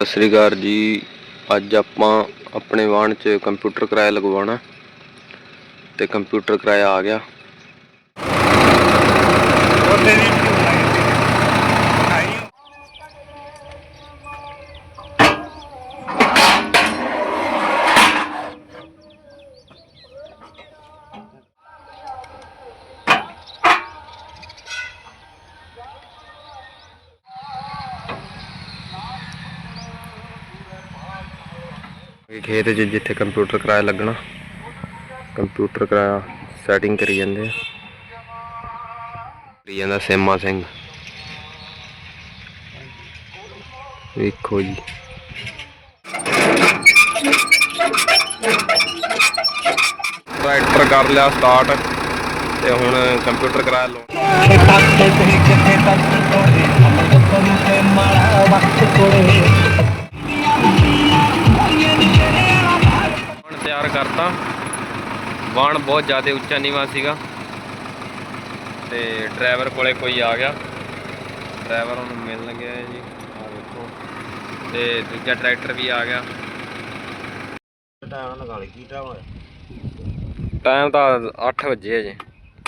ਸਤਿ ਸ੍ਰੀ ਅਕਾਲ ਜੀ। ਅੱਜ ਆਪਾਂ ਆਪਣੇ ਵਾਹਨ 'ਚ ਕੰਪਿਊਟਰ ਕਿਰਾਇਆ ਲਗਵਾਉਣਾ ਤੇ ਕੰਪਿਊਟਰ ਕਿਰਾਇਆ ਆ ਗਿਆ। ਇਹ ਖੇਤ 'ਚ ਜਿੱਥੇ ਕੰਪਿਊਟਰ ਕਿਰਾਇਆ ਲੱਗਣਾ ਕੰਪਿਊਟਰ ਕਿਰਾਇਆ ਸੈਟਿੰਗ ਕਰੀ ਜਾਂਦੇ ਆ। ਕਰੀ ਜਾਂਦਾ ਸੇਮਾ ਸਿੰਘ। ਵੇਖੋ ਜੀ। ਟਰੈਕਟਰ ਕਰ ਲਿਆ ਸਟਾਰਟ ਤੇ ਹੁਣ ਕੰਪਿਊਟਰ ਕਿਰਾਇਆ ਲਓ। ਕਰਤਾ ਵਾਹਣ ਬਹੁਤ ਜ਼ਿਆਦਾ ਉੱਚਾ ਨੀਵਾ ਸੀਗਾ ਤੇ ਡਰਾਈਵਰ ਕੋਲੇ ਕੋਈ ਆ ਗਿਆ। ਡਰਾਈਵਰ ਉਹਨੂੰ ਮਿਲਣ ਗਿਆ ਜੀ। ਆ ਵੇਖੋ। ਤੇ ਦੂਜਾ ਟਰੈਕਟਰ ਵੀ ਆ ਗਿਆ। ਟਾਈਮ ਲਗਾ ਲਈ ਕੀ ਟਾਈਮ ਹੋਇਆ? ਟਾਈਮ ਤਾਂ 8 ਵਜੇ ਅਜੇ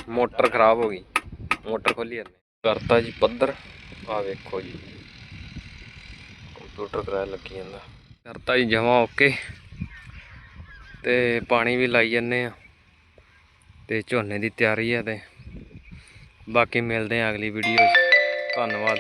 ਮੋਟਰ ਖਰਾਬ ਹੋ ਗਈ। ਮੋਟਰ ਖੋਲੀ ਜਾਂਦੇ ਕਰਤਾ ਜੀ ਪੱਧਰ। ਆ ਵੇਖੋ ਜੀ। ਕੰਪਿਊਟਰ ਕਿਰਾਇਆ ਲੱਗੀ ਜਾਂਦਾ। ਕਰਤਾ ਜੀ ਜਮਾ ਓਕੇ। ਤੇ ਪਾਣੀ ਵੀ ਲਾਈ ਜੰਨੇ ਆ। ਤੇ ਝੋਨੇ ਦੀ ਤਿਆਰੀ ਆ ਤੇ। ਬਾਕੀ ਮਿਲਦੇ ਆ ਅਗਲੀ ਵੀਡੀਓ 'ਚ। ਧੰਨਵਾਦ।